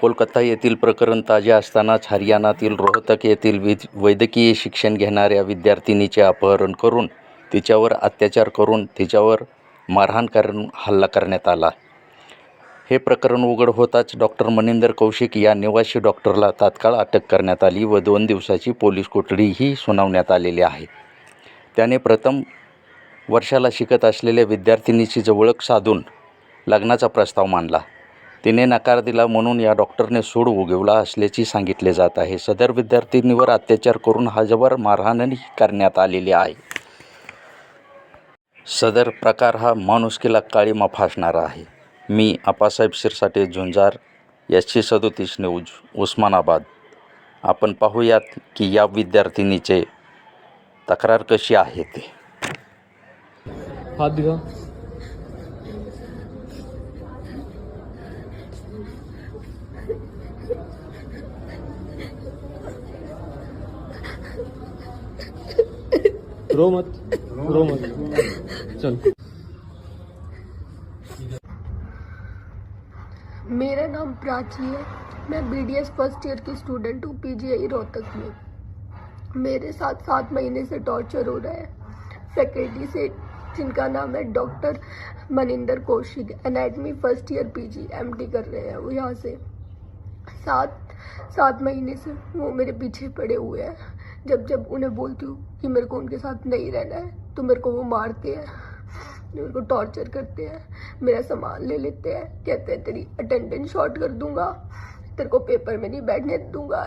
कोलकाता येथील प्रकरण ताजे असतानाच हरियाणातील रोहतक येथील विद वैद्यकीय शिक्षण घेणाऱ्या विद्यार्थिनीचे अपहरण करून तिच्यावर अत्याचार करून तिच्यावर मारहाण करून हल्ला करण्यात आला. हे प्रकरण उघड होताच डॉक्टर मनिंदर कौशिक या निवासी डॉक्टरला तात्काळ अटक करण्यात आली व दोन दिवसाची पोलीस कोठडीही सुनावण्यात आलेली आहे. त्याने प्रथम वर्षाला शिकत असलेल्या विद्यार्थिनीची जवळक साधून लग्नाचा प्रस्ताव मांडला. तिने नकार दिला म्हणून या डॉक्टरने सूड उगवला असल्याचे सांगितले जात आहे. सदर विद्यार्थिनीवर अत्याचार करून हजबर मारहाणही करण्यात आलेली आहे. सदर प्रकार हा माणुसकीला काळीमा फासणारा आहे. मी आपासाहेब शिरसाटे झुंजार एसशे सदोतीस न्यूज उस्मानाबाद. आपण पाहूयात की या विद्यार्थिनीचे तक्रार कशी आहे ते. हाथ रो मत रो मत चल। मेरा नाम प्राची है। मैं बीडीएस फ़र्स्ट ईयर की स्टूडेंट हूँ पीजीआई रोहतक में। मेरे साथ सात महीने से टॉर्चर हो रहा है। फैकल्टी से, जिनका नाम है doctor Maninder Kaushik anatomy first year PG MD कर रहे हैं वो यहाँ से। सात सात महीने से वो मेरे पीछे पड़े हुए हैं। जब जब उन्हें बोलती हूँ कि मेरे को उनके साथ नहीं रहना है तो मेरे को वो मारते हैं, मेरे को टॉर्चर करते हैं, मेरा सामान ले लेते हैं। कहते हैं, तेरी अटेंडेंस शॉर्ट कर दूँगा, तेरे को पेपर में नहीं बैठने दूँगा